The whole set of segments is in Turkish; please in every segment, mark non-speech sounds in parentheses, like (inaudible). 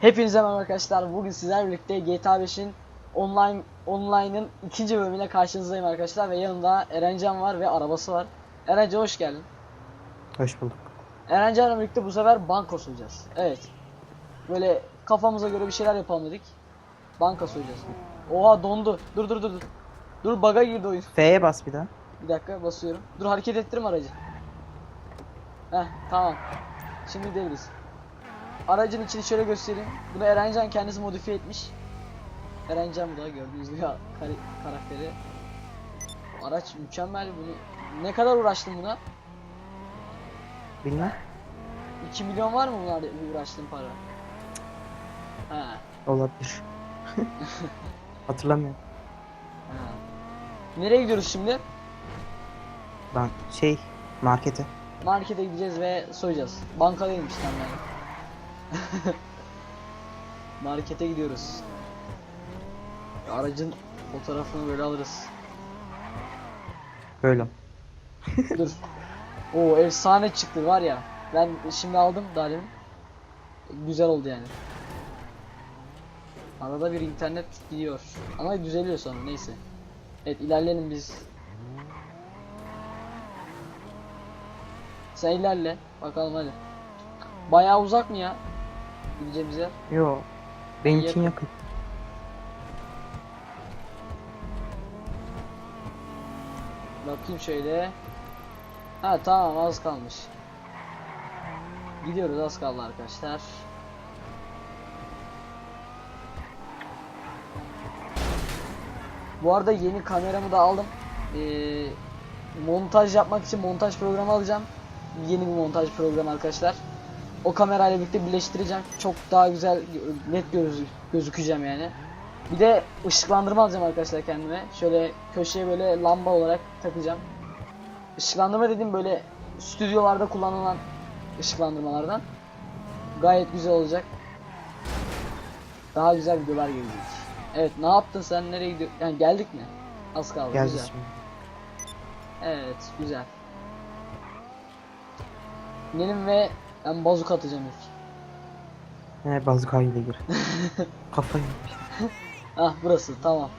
Hepinize merhaba arkadaşlar. Bugün sizlerle birlikte GTA 5'in online online'ın ikinci bölümüyle karşınızdayım arkadaşlar ve yanımda Erencan var ve arabası var. Erencan hoş geldin. Hoş bulduk. Erencan'la birlikte bu sefer banka soyacağız. Evet. Böyle kafamıza göre bir şeyler yapalım dedik. Banka soyacağız. Oha dondu. Dur dur dur dur. Dur baga girdi oyun. F'ye bas bir daha. Bir dakika basıyorum. Dur hareket ettirme aracı. Heh tamam. Şimdi gidebiliriz. Aracın içini şöyle göstereyim. Bunu Erencan kendisi modifiye etmiş. Erencan bu da gördüğünüz gibi (laughs) kar- karakteri. Araç mükemmel bunu. Ne kadar uğraştın buna? Bilmem. 2 milyon var mı bunlarda uğraştığın para? Ha. Olabilir. (laughs) Hatırlamıyorum. ha. Nereye gidiyoruz şimdi? Ben şey markete. Markete gideceğiz ve soyacağız. Bankadaymış tam yani. (laughs) Markete gidiyoruz. Aracın fotoğrafını böyle alırız. Böyle. Dur. (laughs) Oo efsane çıktı var ya. Ben şimdi aldım daha demin. Güzel oldu yani. Arada bir internet gidiyor. Ama düzeliyor sonra neyse. Evet ilerleyelim biz. Sen ilerle. Bakalım hadi. Bayağı uzak mı ya? Gideceğimiz yer. Yo. Benim Yakın. için yakın. Bakayım şöyle. Ha tamam az kalmış. Gidiyoruz az kaldı arkadaşlar. Bu arada yeni kameramı da aldım. Ee, montaj yapmak için montaj programı alacağım. Yeni bir montaj programı arkadaşlar. O kamerayla birlikte birleştireceğim. Çok daha güzel net göz, gözükeceğim yani. Bir de ışıklandırma alacağım arkadaşlar kendime. Şöyle köşeye böyle lamba olarak takacağım. Işıklandırma dediğim böyle stüdyolarda kullanılan ışıklandırmalardan. Gayet güzel olacak. Daha güzel videolar gelecek. Evet ne yaptın sen nereye gidiyorsun? Yani geldik mi? Az kaldı Geldi güzel. şimdi. Evet güzel. İnelim ve ben bazuka atacağım ilk. He bazukayla gir. (laughs) Kafayı yemiş. Ah burası tamam.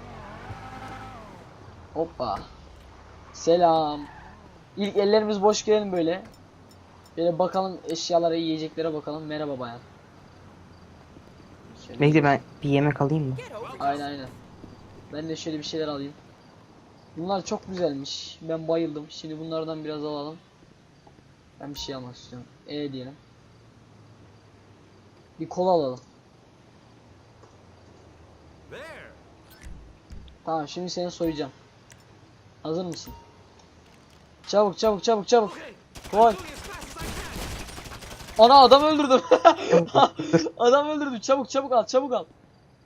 Hoppa. Selam. İlk ellerimiz boş gelelim böyle. Böyle bakalım eşyalara, yiyeceklere bakalım. Merhaba bayan. Şöyle. Bekle ben bir yemek alayım mı? Aynen aynen. Ben de şöyle bir şeyler alayım. Bunlar çok güzelmiş. Ben bayıldım. Şimdi bunlardan biraz alalım. Ben bir şey almak istiyorum. E diyelim. Bir kola alalım. Tamam şimdi seni soyacağım. Hazır mısın? Çabuk çabuk çabuk çabuk. Koy. Ana adam öldürdüm. (laughs) adam öldürdüm. Çabuk çabuk al çabuk al.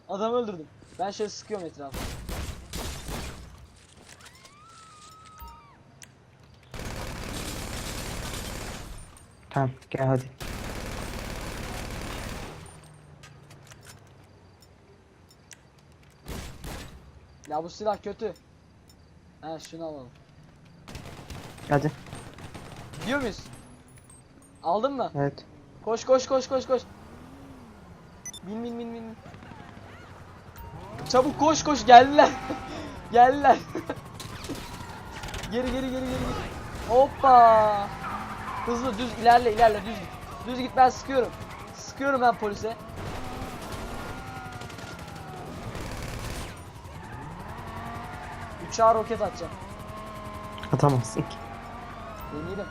Adam öldürdüm. Ben şöyle sıkıyorum etrafa. Tamam gel hadi. Ya bu silah kötü. Ha şunu alalım. Hadi. Gidiyor muyuz? Aldın mı? Evet. Koş koş koş koş koş. Bin bin bin bin. Çabuk koş koş geldiler. (laughs) geldiler. (laughs) geri geri geri. geri. Hoppa. Hızlı düz ilerle ilerle düz git. Düz git ben sıkıyorum. Sıkıyorum ben polise. Uçağa roket atacağım. Atamazsın ki. Deneyelim.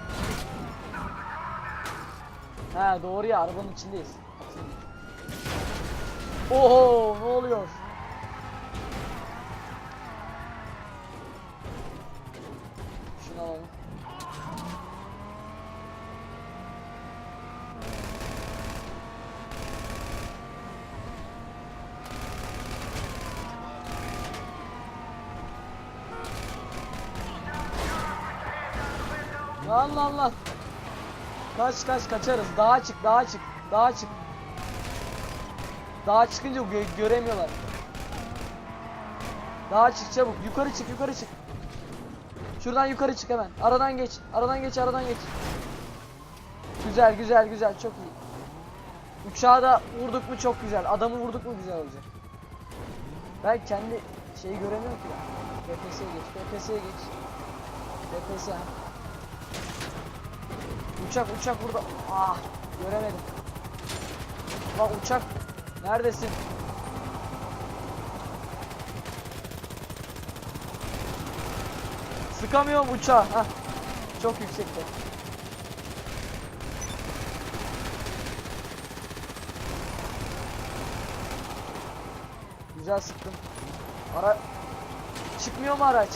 Ha doğru ya arabanın içindeyiz. Oho ne oluyor? Şunu alalım. Lan lan. Kaç kaç kaçarız. Dağa çık, dağa çık, dağa çık. Dağa çıkınca gö- göremiyorlar. Dağa çık çabuk. Yukarı çık, yukarı çık. Şuradan yukarı çık hemen. Aradan geç, aradan geç, aradan geç. Güzel, güzel, güzel. Çok iyi. Uçağı da vurduk mu çok güzel. Adamı vurduk mu güzel olacak. Ben kendi şeyi göremiyorum ki ya. BPS'ye geç, BPS'ye geç. BPS. Uçak, uçak burada. Ah, göremedim. Lan uçak, neredesin? Sıkamıyorum uçağı. Hah. Çok yüksekte. Güzel sıktım. Ara çıkmıyor mu araç?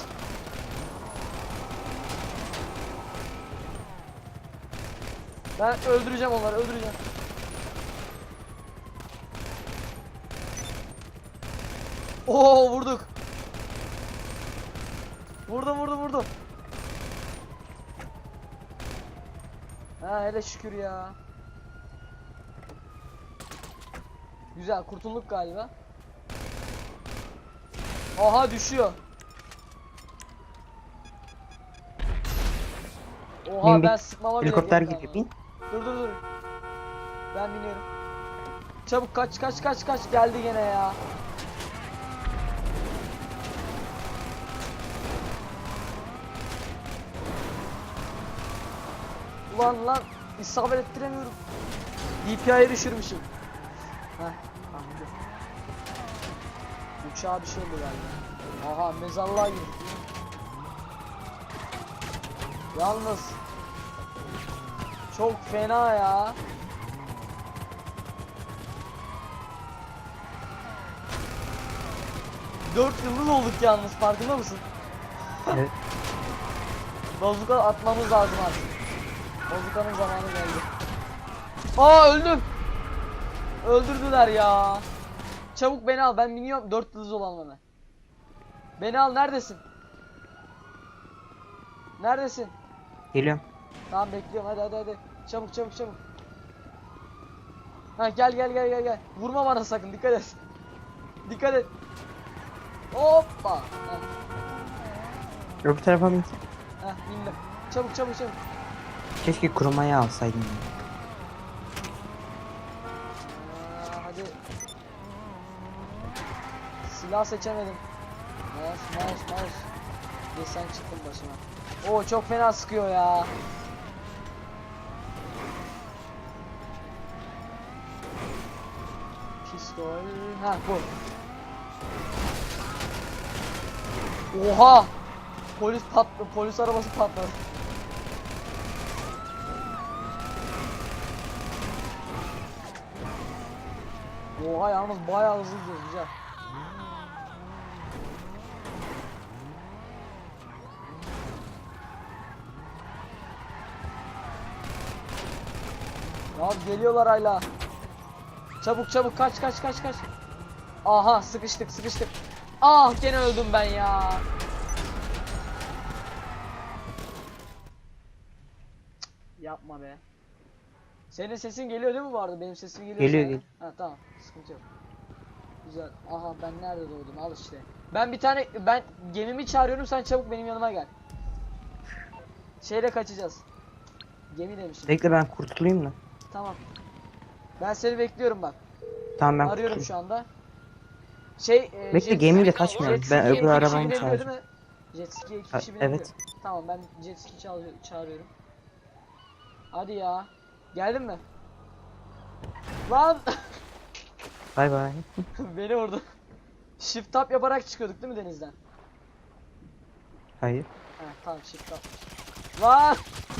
Ben öldüreceğim onları, öldüreceğim. Oo vurduk. Vurdum vurdum vurdum. Ha hele şükür ya. Güzel kurtulduk galiba. Aha düşüyor. Oha Bin, bin. ben sıkmama bile Helikopter gerek gibi bin. Dur dur dur. Ben biniyorum. Çabuk kaç kaç kaç kaç geldi gene ya. Ulan lan isabet ettiremiyorum. DPI'ye düşürmüşüm. Heh, anladım. Uçağa bir şey oldu galiba. Aha mezarlığa girdik. Yalnız çok fena ya. Dört yıldız olduk yalnız farkında mısın? Evet. (laughs) Bazuka atmamız lazım artık. Bazukanın zamanı geldi. Aa öldüm. Öldürdüler ya. Çabuk beni al ben biniyorum dört yıldız hemen. Beni al neredesin? Neredesin? Geliyorum. Tamam bekliyorum hadi hadi hadi. Çabuk çabuk çabuk. Ha gel gel gel gel gel. Vurma bana sakın dikkat et. Dikkat et. Hoppa. Heh, Öbür tarafa bin. heh bindim. Çabuk çabuk çabuk. Keşke kurumayı alsaydın. Aa, hadi. Silah seçemedim. Mouse mouse mouse. Desen çıktım başıma. Oo çok fena sıkıyor ya. Pistol. Ha bu. Oha! Polis patladı. Polis arabası patladı. Oha yalnız bayağı hızlı gidiyoruz güzel. Ya geliyorlar hala. Çabuk çabuk kaç kaç kaç kaç. Aha sıkıştık sıkıştık. Ah gene öldüm ben ya. Yapma be. Senin sesin geliyor değil mi bu arada? Benim sesim geliyor. Geliyor, geliyor. Ha tamam. Sıkıntı yok. Güzel. Aha ben nerede doğdum? Al işte. Ben bir tane ben gemimi çağırıyorum sen çabuk benim yanıma gel. Şeyle kaçacağız. Gemi demişim. Bekle ben kurtulayım da. Tamam. Ben seni bekliyorum bak. Tamam ben Arıyorum şu anda. Şey, e, Bekle jet- gemiyle kaçmıyorum. jet Ben ski'ye öbür iki kişi arabayı binebiliyor çağıracağım. değil mi? Jet ski'ye iki Ha, kişi binebiliyor. evet. Tamam ben jet ski çağır- çağırıyorum. Hadi ya. Geldin mi? Lan (laughs) Bay bay. beni vurdu. Shift tap yaparak çıkıyorduk değil mi denizden? Hayır. Heh, tamam shift tap. Lan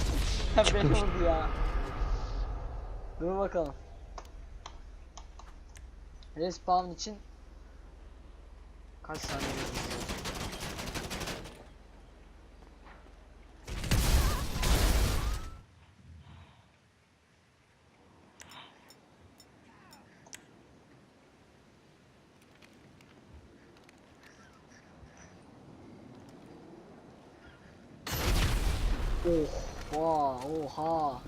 (laughs) beni Çıkmış. vurdu ya. Dur bakalım. Respawn için kaç saniye? Oha, oha.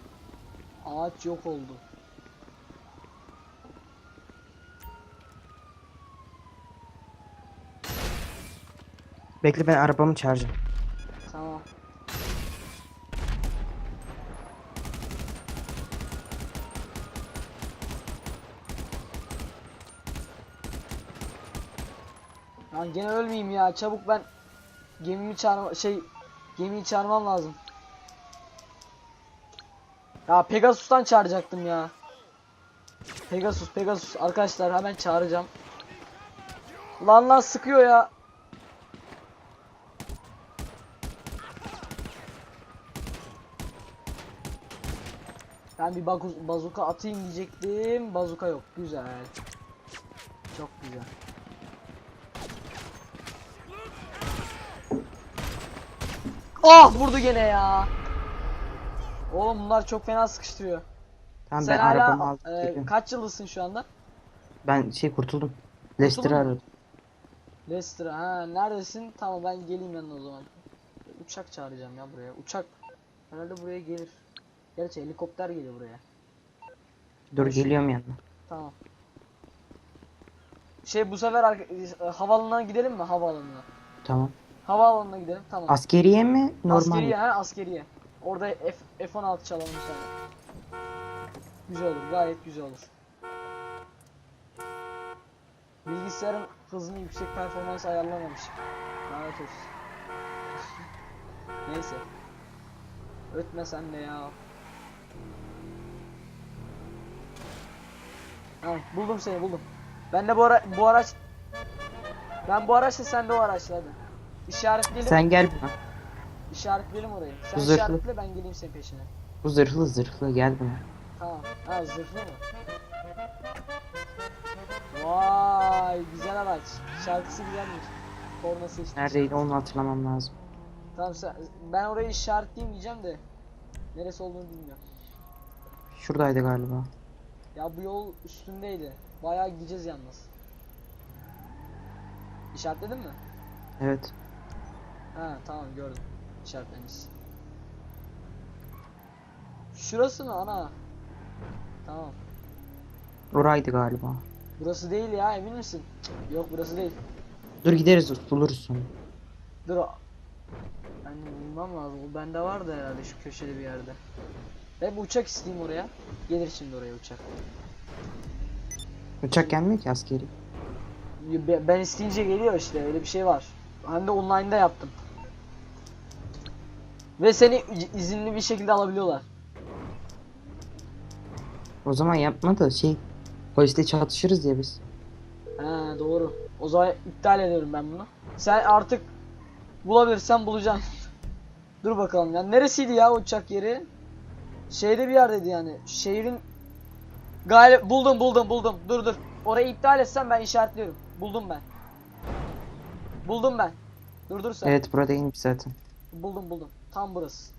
Ağaç yok oldu. Bekle ben arabamı çağıracağım. Tamam. Lan gene ölmeyeyim ya. Çabuk ben gemimi çağırma şey gemiyi çağırmam lazım. Ya Pegasus'tan çağıracaktım ya. Pegasus, Pegasus arkadaşlar hemen çağıracağım. Lan lan sıkıyor ya. Ben bir bazuka atayım diyecektim. Bazuka yok. Güzel. Çok güzel. Ah vurdu gene ya. Oğlum bunlar çok fena sıkıştırıyor. Tamam Sen ben arabamı hala aldım. e, kaç yıllısın şu anda? Ben şey kurtuldum. Mu? aradım. Leicester ha neredesin? Tamam ben geleyim yanına o zaman. Uçak çağıracağım ya buraya. Uçak herhalde buraya gelir. Gerçi helikopter geliyor buraya. Dur Hoş. geliyorum yanına. Tamam. Şey bu sefer e, havaalanına gidelim mi havaalanına? Tamam. Havaalanına gidelim tamam. Askeriye mi? Normal askeriye mi? ha askeriye. Orada F F16 çalalım tane. Güzel olur gayet güzel olur. Bilgisayarın hızını yüksek performans ayarlamamış. Lanet olsun. (laughs) Neyse. Ötme sen de ya. Ha, buldum seni buldum. Ben de bu ara bu araç ben bu araçla sen de o araçla hadi. İşaretleyelim. Sen gel buna. İşaretleyelim orayı. Sen Zırhlı. işaretle ben geleyim senin peşine. Bu zırhlı zırhlı gel buna. Tamam. Ha zırhlı mı? Vay güzel araç. Şarkısı güzelmiş. Kornası işte. Neredeydi onu hatırlamam lazım. Tamam ben orayı işaretleyeyim diyeceğim de neresi olduğunu bilmiyorum. Şuradaydı galiba. Ya bu yol üstündeydi. Bayağı gideceğiz yalnız. İşaretledin mi? Evet. Ha tamam gördüm. İşaretlemiş. Şurası mı ana? Tamam. Oraydı galiba. Burası değil ya emin misin? Yok burası değil. Dur gideriz buluruz sonra. Dur Ben de bulmam lazım. O bende vardı herhalde şu köşede bir yerde. Ben bir uçak isteyeyim oraya. Gelir şimdi oraya uçak. Uçak gelmiyor ki askeri. Be- Ben isteyince geliyor işte öyle bir şey var. Hem de online'da yaptım. Ve seni izinli bir şekilde alabiliyorlar. O zaman yapma da şey polisle çatışırız ya biz. Ha doğru. O zaman iptal ediyorum ben bunu. Sen artık bulabilirsen bulacaksın. (laughs) Dur bakalım ya. Neresiydi ya uçak yeri? Şeyde bir yerdeydi yani. Şehrin Galip buldum buldum buldum. Dur dur. Orayı iptal etsem ben işaretliyorum. Buldum ben. Buldum ben. Dur dur sen. Evet burada inmiş zaten. Buldum buldum. Tam burası.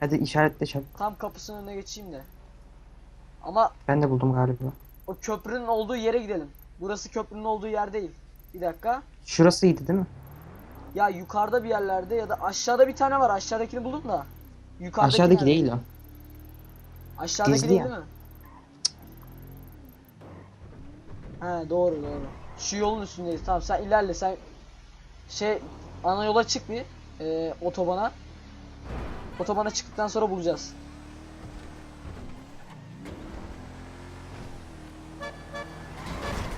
Hadi işaretle çabuk. Tam kapısının önüne geçeyim de. Ama Ben de buldum galiba. o köprünün olduğu yere gidelim. Burası köprünün olduğu yer değil. Bir dakika. Şurasıydı değil mi? Ya yukarıda bir yerlerde ya da aşağıda bir tane var. Aşağıdakini buldum da. Yukarıdaki Aşağıdaki nerede? değil o. Aşağıdaki Gizli değil ya. değil mi? He doğru doğru. Şu yolun üstündeyiz. Tamam sen ilerle sen şey ana yola çık bir e, otobana. Otobana çıktıktan sonra bulacağız.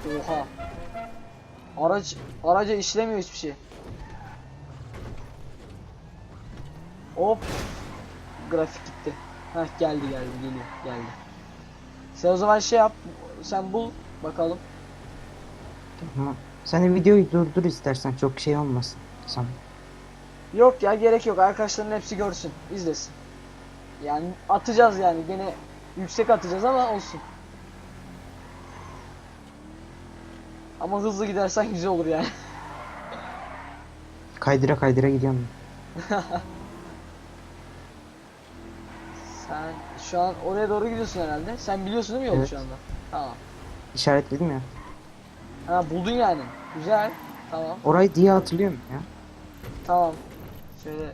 Oha. Araç araca işlemiyor hiçbir şey. Hop. Grafik gitti. Heh geldi geldi geliyor geldi. Sen o zaman şey yap. Sen bul bakalım. Tamam. Sen de videoyu durdur istersen çok şey olmasın. Sana. Yok ya gerek yok. Arkadaşların hepsi görsün. izlesin. Yani atacağız yani. Gene yüksek atacağız ama olsun. Ama hızlı gidersen güzel olur yani. Kaydıra kaydıra gidiyorum. (laughs) Sen şu an oraya doğru gidiyorsun herhalde. Sen biliyorsun değil mi yolu Evet. şu anda? Tamam. İşaretledim ya. Ha buldun yani. Güzel. Tamam. Orayı diye hatırlıyorum ya. Tamam. Şöyle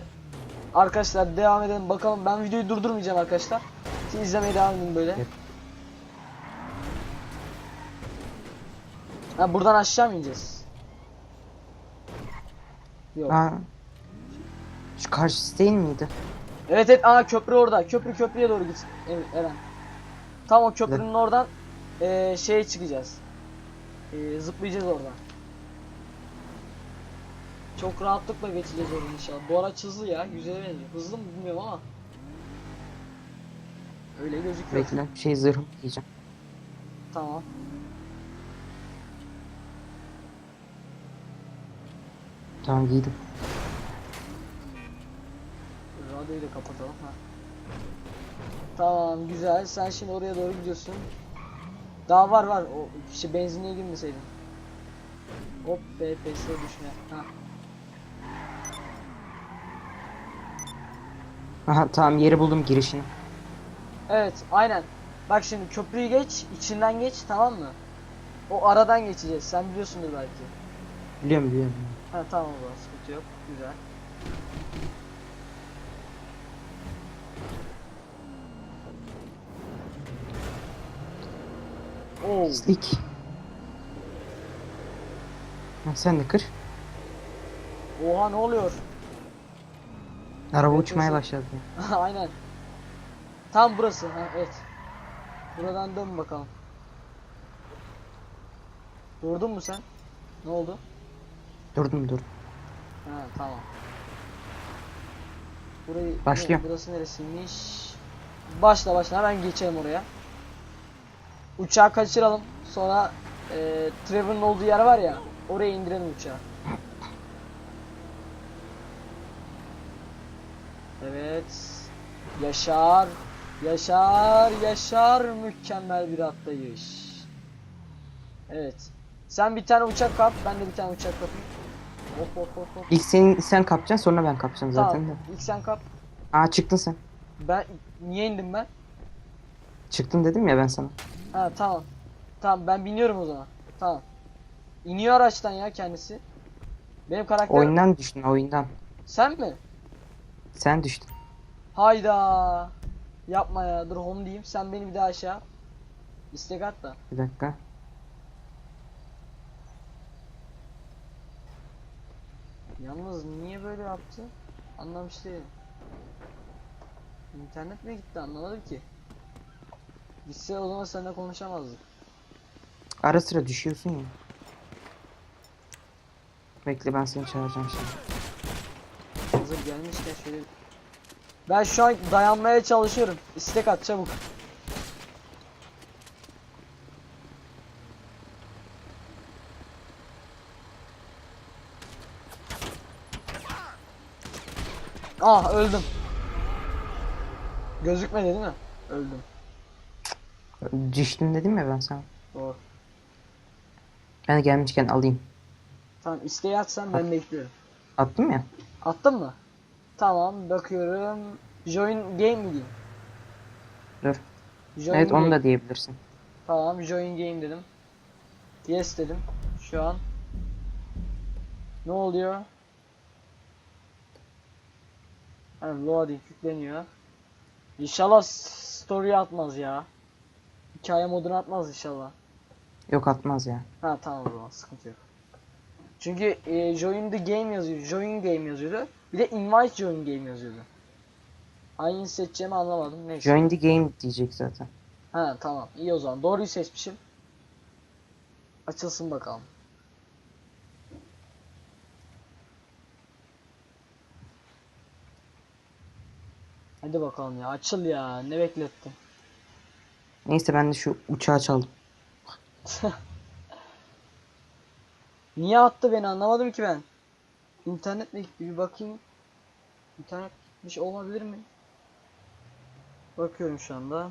Arkadaşlar devam edelim bakalım. Ben videoyu durdurmayacağım arkadaşlar. Siz izlemeye devam edin böyle. Evet. Ha buradan aşağı mı ineceğiz? Yok. Aa. Şu karşısı değil miydi? Evet evet aa köprü orada. Köprü köprüye doğru git. Evet Eren. Tam o köprünün oradan eee şeye çıkacağız. Eee zıplayacağız oradan. Çok rahatlıkla geçeceğiz orayı inşallah. Bu araç hızlı ya. Güzel benziyor. Hızlı mı bilmiyorum ama. Öyle gözüküyor. Bekle şey zırhım diyeceğim. Tamam. Tamam giydim. Radyoyu da kapatalım. Ha. Tamam güzel. Sen şimdi oraya doğru gidiyorsun. Daha var var. O işte benzinliğe girmeseydin. Hop BPS düşme. Ha. Aha tamam yeri buldum girişini. Evet aynen. Bak şimdi köprüyü geç. içinden geç tamam mı? O aradan geçeceğiz. Sen biliyorsundur belki. Biliyorum biliyorum. Ha tamam o zaman sıkıntı yok. Güzel. Pislik. Ha, sen de kır. Oha ne oluyor? Araba Evet, uçmaya nasıl? başladı. (laughs) Aynen. Tam burası. Ha evet. Buradan dön bakalım. Durdun mu sen? Ne oldu? Durdum dur. Ha tamam. Burayı Başlıyor. ne- burası neresiymiş? Başla başla hemen geçelim oraya. Uçağı kaçıralım. Sonra e, Trevor'ın olduğu yer var ya. Oraya indirelim uçağı. Evet. Yaşar. Yaşar. Yaşar. Mükemmel bir atlayış. Evet. Sen bir tane uçak kap. Ben de bir tane uçak kapayım. Hop hop hop hop. İlk sen, sen kapacaksın sonra ben kapacağım zaten Tamam. de. İlk sen kap. Aa çıktın sen. Ben niye indim ben? Çıktın dedim ya ben sana. Ha tamam. Tamam ben biniyorum o zaman. Tamam. İniyor araçtan ya kendisi. Benim karakter Oyundan düştün oyundan. sen mi? Sen düştün. Hayda. Yapma ya. Dur home diyeyim. Sen beni bir daha aşağı. İstek at da. Bir dakika. Yalnız niye böyle yaptı? Anlamış değilim. İnternet mi gitti anlamadım ki. Gitse o zaman seninle konuşamazdık. Ara sıra düşüyorsun ya. Bekle ben seni çağıracağım şimdi. Hazır gelmişken şöyle Ben şu an dayanmaya çalışıyorum. İstek at çabuk. Ah öldüm. Gözükmedi değil mi? Öldüm. Düştün dedim ya ben sana. Doğru. Ben gelmişken alayım. Tamam isteği atsan ben bekliyorum. Attım ya. Attın mı? Tamam bakıyorum. Join game mi diyeyim? Dur. Join evet onu game. da diyebilirsin. Tamam join game dedim. Yes dedim. Şu an. Ne oluyor? Ha, loading yükleniyor. İnşallah story atmaz ya. Hikaye modunu atmaz inşallah. Yok atmaz ya. Ha tamam o zaman sıkıntı yok. Çünkü e, join the game yazıyor. Join game yazıyordu. Bir de invite join game yazıyordu. Hangisini seçeceğimi anlamadım. Neyse. Join the game diyecek zaten. Ha tamam iyi o zaman doğruyu seçmişim. Açılsın bakalım. Hadi bakalım ya açıl ya ne beklettin. Neyse ben de şu uçağı çaldım. (laughs) Niye attı beni anlamadım ki ben. İnternet mi gitti bir bakayım. İnternet gitmiş olabilir mi? Bakıyorum şu anda.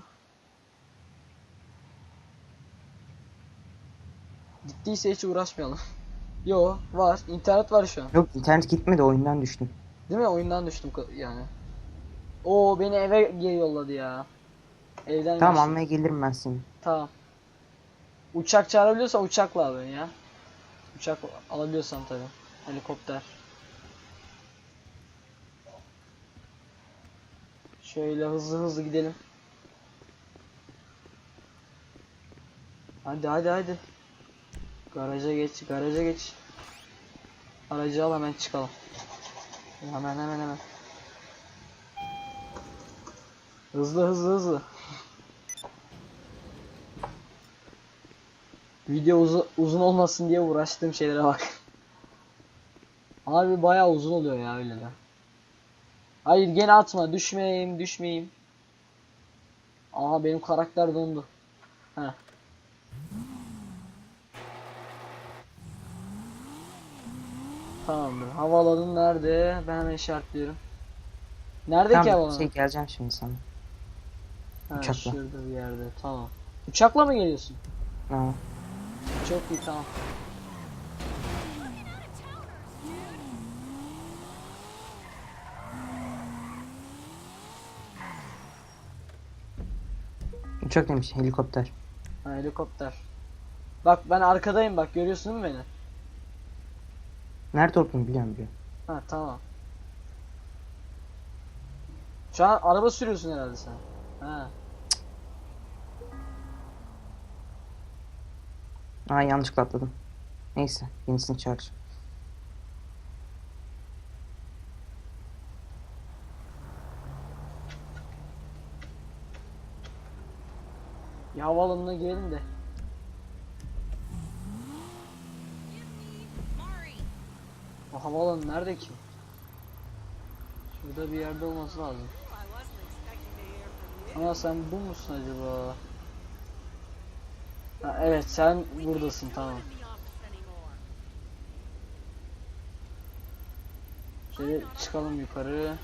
Gittiyse hiç uğraşmayalım. (laughs) Yo var. internet var şu an. Yok internet gitmedi oyundan düştüm. Değil mi? Oyundan düştüm yani. Oo beni eve geri yolladı ya. Evden Tamam geçtim. almaya gelirim ben seni. Tamam. Uçak çağırabiliyorsa uçakla al beni ya. Uçak alabiliyorsam tabi. Helikopter. Şöyle hızlı hızlı gidelim. Hadi hadi hadi. Garaja geç, garaja geç. Aracı al hemen çıkalım. Hemen hemen hemen. Hızlı hızlı hızlı. Video uzu- uzun olmasın diye uğraştığım şeylere bak. Harbi bayağı uzun oluyor ya öyle de. Hayır gene atma düşmeyeyim düşmeyeyim. Aha benim karakter dondu. Heh. Tamamdır. Havaalanı nerede? Ben hemen işaretliyorum. Nerede ki Tamam havaalanı? şey geleceğim şimdi sana. Ha, uçakla. Şurada bir yerde. Tamam. Uçakla mı geliyorsun? Ha. Çok iyi tamam. Uçak demiş helikopter. Ha, helikopter. Bak ben arkadayım bak görüyorsun değil mi beni? Nerede olduğunu biliyorum biliyorum. Ha tamam. Şu an araba sürüyorsun herhalde sen. Ha. Aa yanlışlıkla atladım. Neyse yenisini çağıracağım. Bir havaalanına girelim de. O havaalanı nerede ki? Şurada bir yerde olması lazım. Ama sen bu musun acaba? Ha, evet sen buradasın tamam. Şöyle çıkalım yukarı.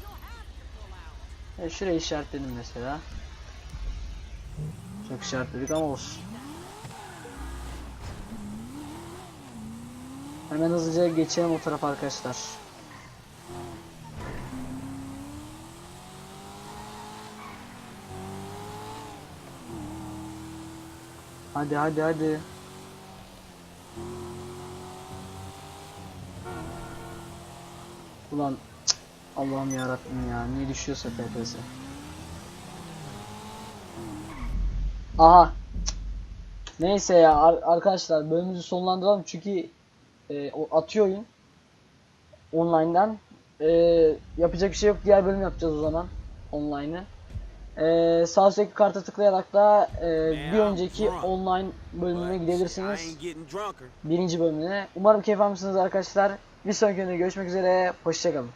E, şurayı işaretledim mesela. Çok işaretledik ama olsun. Hemen hızlıca geçelim o tarafa arkadaşlar. Hadi hadi hadi. Ulan Allah'ım yarabbim ya niye düşüyorsa FPS. Aha. Neyse ya ar- arkadaşlar bölümümüzü sonlandıralım çünkü e, atıyor oyun online'dan. E, yapacak bir şey yok diğer bölüm yapacağız o zaman online'ı. E, sağ üstteki karta tıklayarak da e, bir önceki online bölümüne gidebilirsiniz. Birinci bölümüne. Umarım keyif almışsınız arkadaşlar. Bir sonraki bölümde görüşmek üzere. Hoşçakalın.